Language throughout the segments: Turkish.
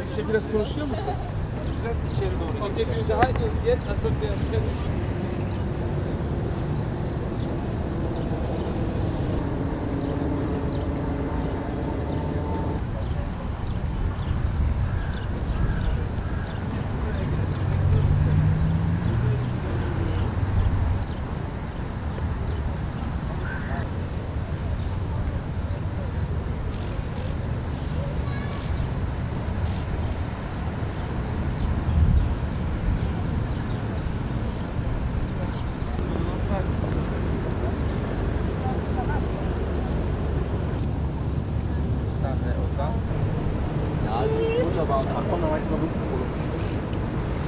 İngilizce biraz konuşuyor musun? Biraz içeri doğru. Okay, wir unterhalten uns jetzt,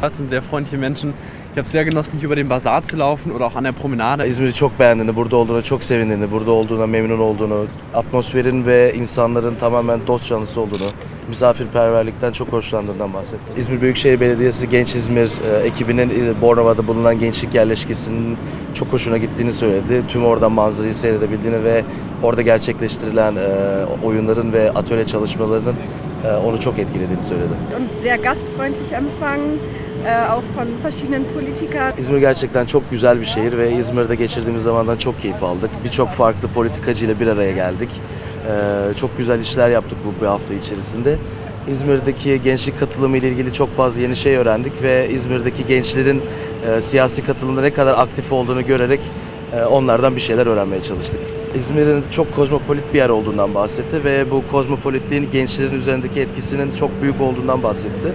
Das sind sehr freundliche Menschen. Ich habe es sehr genossen, hier über den Bazar zu laufen oder auch an der Promenade. İzmir'i çok beğendiğini, burada olduğuna çok sevindiğini, burada olduğuna memnun olduğunu, atmosferin ve insanların tamamen dost canlısı olduğunu, misafirperverlikten çok hoşlandığından bahsetti. İzmir Büyükşehir Belediyesi Genç İzmir e, ekibinin İz- Bornova'da bulunan gençlik yerleşkesinin çok hoşuna gittiğini söyledi. Tüm oradan manzarayı seyredebildiğini ve orada gerçekleştirilen e, oyunların ve atölye çalışmalarının e, onu çok etkilediğini söyledi. und sehr gastfreundlich empfangen, äh, auch von verschiedenen Politikern. İzmir gerçekten çok güzel bir şehir ve İzmir'de geçirdiğimiz zamandan çok keyif aldık. Birçok farklı politikacı ile bir araya geldik. Ee, çok güzel işler yaptık bu bir hafta içerisinde. İzmir'deki gençlik katılımı ile ilgili çok fazla yeni şey öğrendik ve İzmir'deki gençlerin e, siyasi katılımda ne kadar aktif olduğunu görerek onlardan bir şeyler öğrenmeye çalıştık. İzmir'in çok kozmopolit bir yer olduğundan bahsetti ve bu kozmopolitliğin gençlerin üzerindeki etkisinin çok büyük olduğundan bahsetti.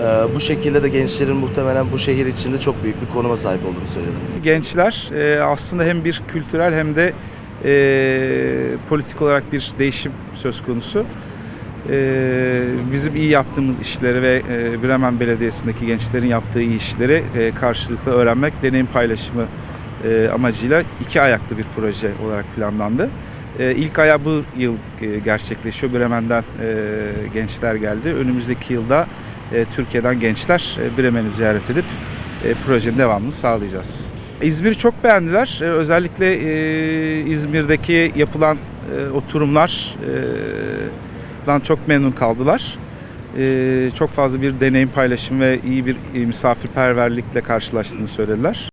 Ee, bu şekilde de gençlerin muhtemelen bu şehir içinde çok büyük bir konuma sahip olduğunu söyledi. gençler e, aslında hem bir kültürel hem de e, politik olarak bir değişim söz konusu. E, bizim iyi yaptığımız işleri ve e, Bremen Belediyesi'ndeki gençlerin yaptığı iyi işleri karşılıklı öğrenmek, deneyim paylaşımı e, amacıyla iki ayaklı bir proje olarak planlandı. E, ilk ayağı bu yıl e, gerçekleşiyor. Bremen'den e, gençler geldi. Önümüzdeki yılda e, Türkiye'den gençler e, Bremen'i ziyaret edip e, projenin devamını sağlayacağız. İzmir'i çok beğendiler. E, özellikle e, İzmir'deki yapılan e, oturumlar e, çok memnun kaldılar. E, çok fazla bir deneyim paylaşım ve iyi bir e, misafirperverlikle karşılaştığını söylediler.